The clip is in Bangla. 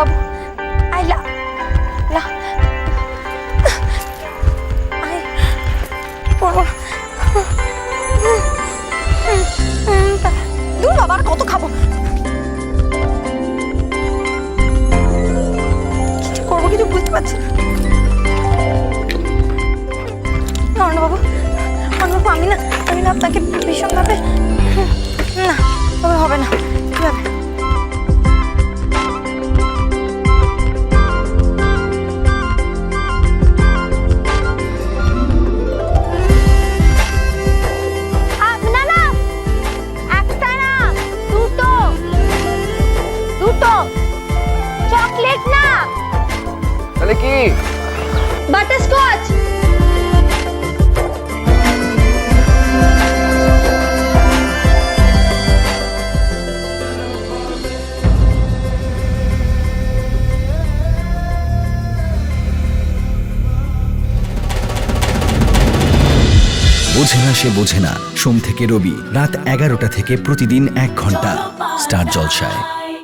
বাবু। আই লা লা। আই পড়ব দূর বাবা আর কত খাব? কিছু করব কিছু বুঝতে পারছি না। অর্ণবাবু অর্ণবাবু আমি না আমি না আপনাকে ভীষণভাবে দুটো চকলেট না। তাহলে কি? বাটারস্কচ। বোঝে না সে বোঝে না। সোম থেকে রবি রাত এগারোটা থেকে প্রতিদিন এক ঘণ্টা। স্টার জলসায়।